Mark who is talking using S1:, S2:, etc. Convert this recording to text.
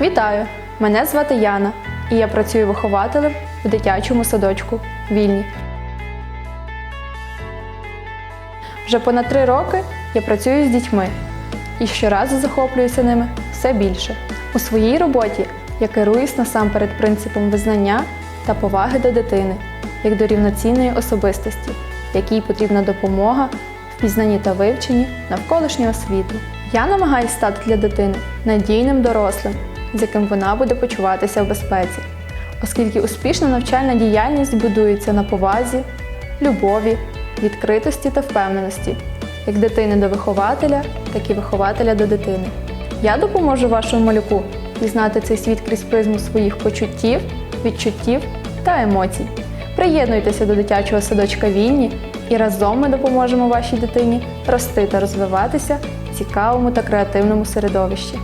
S1: Вітаю! Мене звати Яна, і я працюю вихователем в дитячому садочку Вільні. Вже понад три роки я працюю з дітьми і щоразу захоплююся ними все більше. У своїй роботі я керуюсь насамперед принципом визнання та поваги до дитини як до рівноцінної особистості, якій потрібна допомога в пізнанні та вивченні навколишнього світу. Я намагаюся стати для дитини надійним дорослим, з яким вона буде почуватися в безпеці, оскільки успішна навчальна діяльність будується на повазі, любові, відкритості та впевненості, як дитини до вихователя, так і вихователя до дитини. Я допоможу вашому малюку пізнати цей світ крізь призму своїх почуттів, відчуттів та емоцій. Приєднуйтеся до дитячого садочка Вільні і разом ми допоможемо вашій дитині рости та розвиватися в цікавому та креативному середовищі.